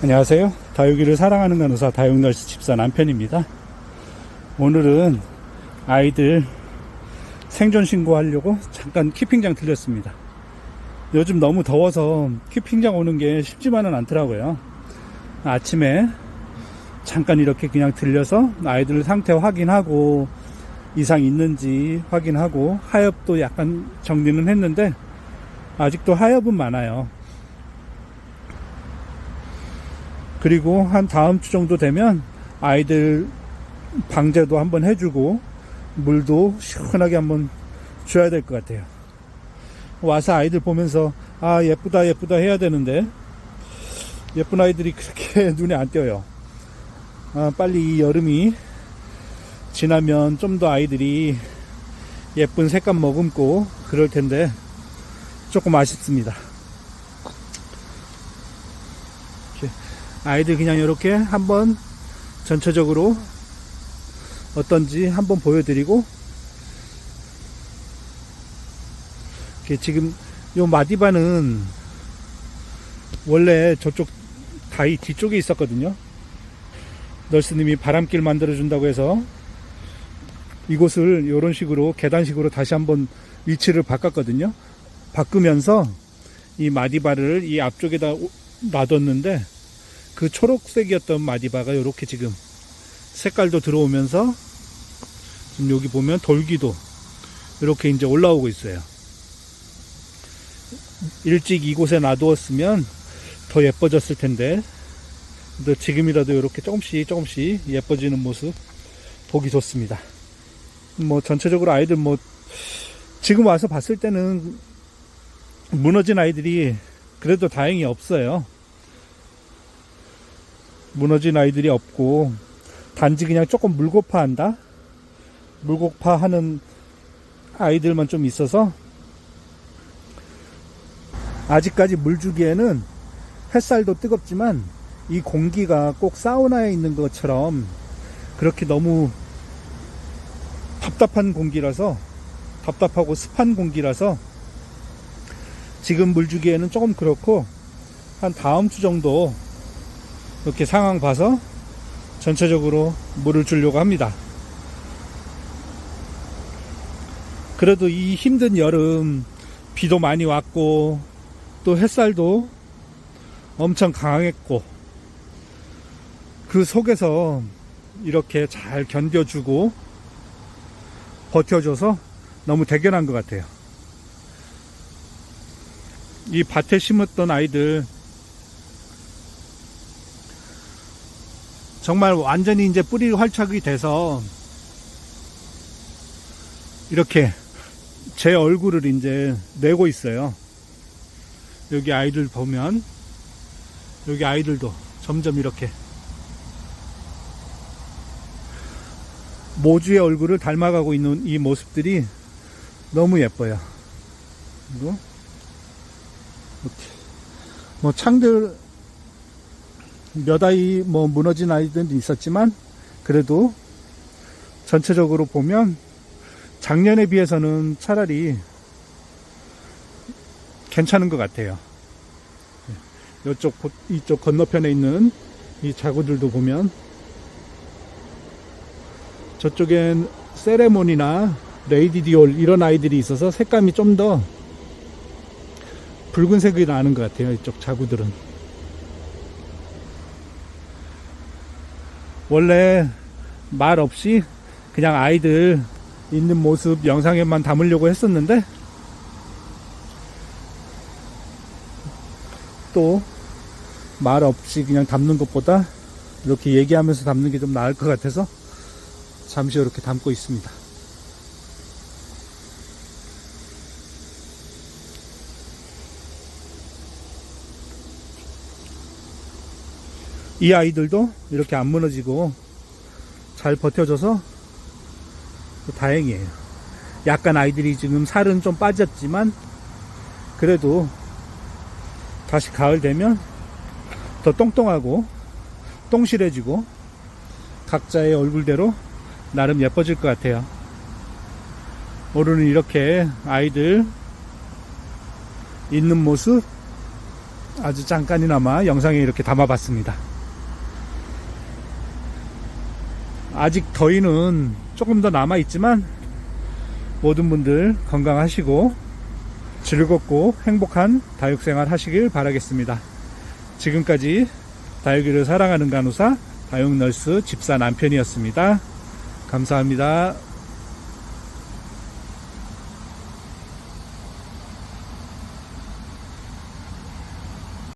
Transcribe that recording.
안녕하세요. 다육이를 사랑하는 간호사 다육널스 집사 남편입니다. 오늘은 아이들 생존 신고하려고 잠깐 키핑장 들렸습니다. 요즘 너무 더워서 키핑장 오는 게 쉽지만은 않더라고요. 아침에 잠깐 이렇게 그냥 들려서 아이들 상태 확인하고 이상 있는지 확인하고 하엽도 약간 정리는 했는데 아직도 하엽은 많아요. 그리고 한 다음 주 정도 되면 아이들 방제도 한번 해주고 물도 시원하게 한번 줘야 될 것 같아요. 와서 아이들 보면서 아 예쁘다 예쁘다 해야 되는데 예쁜 아이들이 그렇게 눈에 안 띄어요. 아, 빨리 이 여름이 지나면 좀 더 아이들이 예쁜 색감 머금고 그럴 텐데 조금 아쉽습니다. 아이들 그냥 이렇게 한번 전체적으로 어떤지 한번 보여드리고 지금 요 마디바는 원래 저쪽 다이 뒤쪽에 있었거든요. 널스님이 바람길 만들어 준다고 해서 이곳을 이런 식으로 계단식으로 다시 한번 위치를 바꿨거든요. 바꾸면서 이 마디바를 이 앞쪽에다 오- 놔뒀는데 그 초록색이었던 마디바가 이렇게 지금 색깔도 들어오면서 지금 여기 보면 돌기도 이렇게 이제 올라오고 있어요. 일찍 이곳에 놔두었으면 더 예뻐졌을 텐데 지금이라도 이렇게 조금씩 조금씩 예뻐지는 모습 보기 좋습니다. 뭐 전체적으로 아이들 뭐 지금 와서 봤을 때는 무너진 아이들이 그래도 다행히 없어요. 무너진 아이들이 없고 단지 그냥 조금 물고파한다. 물고파하는 아이들만 좀 있어서 아직까지 물 주기에는 햇살도 뜨겁지만 이 공기가 꼭 사우나에 있는 것처럼 그렇게 너무 답답한 공기라서 답답하고 습한 공기라서 지금 물 주기에는 조금 그렇고 한 다음 주 정도 이렇게 상황 봐서 전체적으로 물을 주려고 합니다. 그래도 이 힘든 여름 비도 많이 왔고 또 햇살도 엄청 강했고 그 속에서 이렇게 잘 견뎌주고 버텨줘서 너무 대견한 것 같아요. 이 밭에 심었던 아이들 정말 완전히 이제 뿌리 활착이 돼서 이렇게 제 얼굴을 이제 내고 있어요. 여기 아이들 보면 여기 아이들도 점점 이렇게 모주의 얼굴을 닮아가고 있는 이 모습들이 너무 예뻐요. 그리고 이렇게 뭐 창들 몇 아이 뭐 무너진 아이들도 있었지만 그래도 전체적으로 보면 작년에 비해서는 차라리 괜찮은 것 같아요. 이쪽 이쪽 건너편에 있는 이 자구들도 보면 저쪽엔 세레모니나 레이디 디올 이런 아이들이 있어서 색감이 좀 더 붉은색이 나는 것 같아요. 이쪽 자구들은. 원래 말 없이 그냥 아이들 있는 모습 영상에만 담으려고 했었는데 또 말 없이 그냥 담는 것보다 이렇게 얘기하면서 담는 게 좀 나을 것 같아서 잠시 이렇게 담고 있습니다. 이 아이들도 이렇게 안 무너지고 잘 버텨줘서 다행이에요. 약간 아이들이 지금 살은 좀 빠졌지만 그래도 다시 가을 되면 더 똥똥하고 똥실해지고 각자의 얼굴대로 나름 예뻐질 것 같아요. 오늘은 이렇게 아이들 있는 모습 아주 잠깐이나마 영상에 이렇게 담아봤습니다. 아직 더위는 조금 더 남아 있지만 모든 분들 건강하시고 즐겁고 행복한 다육 생활 하시길 바라겠습니다. 지금까지 다육이를 사랑하는 간호사 다육널스 집사 남편이었습니다. 감사합니다.